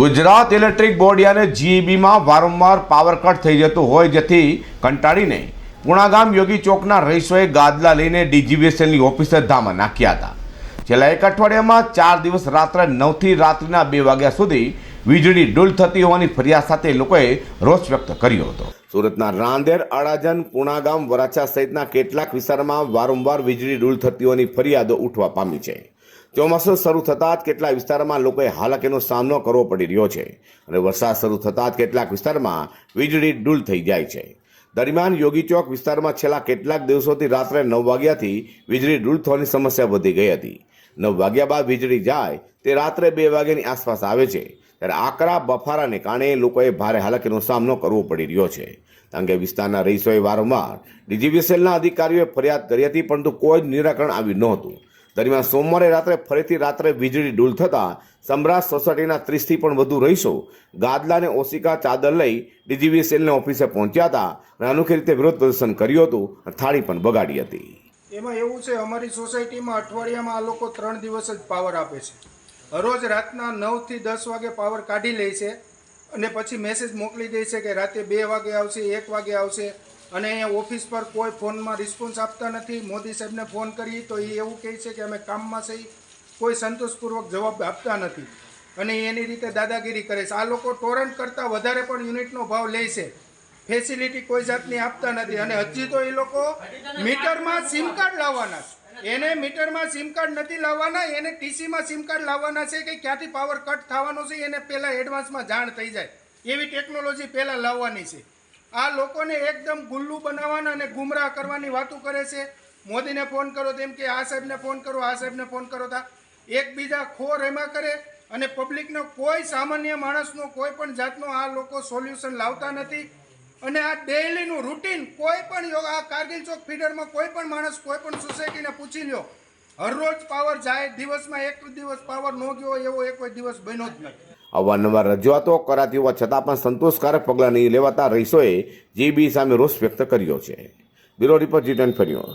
Gujarat electric board અને જીઈબીમાં વારંવાર power cut થઈ જતું હોય જેથી કંટાળીને પુણાગામ યોગી ચોકના રહીશોએ ગાદલા લઈને ડીજીવીએસએલની ઓફિસે ધામા નાખ્યા હતા. છેલ્લા એક અઠવાડિયામાં ચાર દિવસ રાત્રે નવથી રાત્રિના બે વાગ્યા સુધી વીજળી ડૂલ થતી હોવાની ફરિયાદ સાથે લોકોએ રોષ વ્યક્ત કર્યો હતો. સુરતના રાંદેર અડાજન પુણાગામ, વરાછા સહિતના કેટલાક વિસ્તારોમાં વારંવાર વીજળી ડૂલ થતી હોવાની ફરિયાદો ઉઠવા પામી છે. ચોમાસું શરૂ થતાં જ કેટલાક વિસ્તારમાં લોકોએ હાલાકીનો સામનો કરવો પડી રહ્યો છે અને વરસાદ શરૂ થતાં જ કેટલાક વિસ્તારમાં વીજળી ડૂલ થઈ જાય છે. દરમિયાન યોગી ચોક વિસ્તારમાં છેલ્લા કેટલાક દિવસોથી રાત્રે નવ વાગ્યાથી વીજળી ડૂલ થવાની સમસ્યા વધી ગઈ હતી. નવ વાગ્યા બાદ વીજળી જાય તે રાત્રે બે વાગ્યાની આસપાસ આવે છે. ત્યારે આકરા, બફારાને કારણે લોકોએ ભારે હાલાકીનો સામનો કરવો પડી રહ્યો છે. કારણ અંગે વિસ્તારના રહીશોએ વારંવાર ડીજીવીએસએલના અધિકારીઓએ ફરિયાદ કરી હતી, પરંતુ કોઈ જ નિરાકરણ આવ્યું નહોતું. દરમિયાન સોમવારે રાત્રે ફરીથી રાત્રે વીજળી ડૂલ થતાં સમ્રાટ સોસાયટીના ત્રીસથી પણ વધુ રહીશો ગાદલાને ઓશિકા ચાદર લઈ ડીજીવી સેલને ઓફિસે પહોંચ્યા હતા અને અનોખી રીતે વિરોધ પ્રદર્શન કર્યું હતું થાળી પણ બગાડી હતી. એમાં એવું છે, અમારી સોસાયટીમાં અઠવાડિયામાં આ લોકો ત્રણ દિવસ જ પાવર આપે છે. રોજ રાતના નવથી દસ વાગે પાવર કાઢી લે છે. અને પછી મેસેજ મોકલી દે છે કે રાતે બે વાગે આવશે, એક વાગે આવશે. અને અહીંયા ઓફિસ પર કોઈ ફોનમાં રિસ્પોન્સ આપતા નથી. મોદી સાહેબને ફોન કરી તો એ એવું કહે છે કે અમે કામમાં સહી કોઈ સંતોષપૂર્વક જવાબ આપતા નથી. અને એની રીતે દાદાગીરી કરે છે. આ લોકો ટોરન્ટ કરતાં વધારે પણ યુનિટનો ભાવ લે છે. ફેસિલિટી કોઈ જાતની આપતા નથી. અને હજી તો એ લોકો મીટરમાં સિમ કાર્ડ લાવવાના છે. એને મીટરમાં સિમ કાર્ડ નથી લાવવાના, એને ટીસીમાં સિમ કાર્ડ લાવવાના છે કે ક્યાંથી પાવર કટ થવાનો છે, એને પહેલાં એડવાન્સમાં જાણ થઈ જાય. એવી ટેકનોલોજી પહેલાં લાવવાની છે. આ લોકોને એકદમ ગુલ્લુ બનાવવાના અને ગુમરાહ કરવાની વાતો કરે છે. મોદીને ફોન કરો તેમ કે, આ સાહેબને ફોન કરો, આ સાહેબને ફોન કરો. તા એકબીજા ખોર એમાં કરે અને પબ્લિકનો કોઈ સામાન્ય માણસનો કોઈ પણ જાતનો આ લોકો સોલ્યુશન લાવતા નથી. અને આ ડેઇલીનું રૂટીન કોઈ પણ યોગ આ કારગિલ ચોક ફીડરમાં કોઈ પણ માણસ કોઈ પણ સોસાયટીને પૂછી લ્યો હરરોજ પાવર જાય, દિવસમાં એક દિવસ પાવર ન ગયો એવો એક દિવસ બન્યો જ નથી. અવારનવાર રજૂઆતો કરાતી હોવા છતાં પણ સંતોષકારક પગલાં નહીં લેવાતા રહીશોએ જીબી સામે રોષ વ્યક્ત કર્યો છે. બ્યુરો રિપોર્ટ જીટન ફર્યો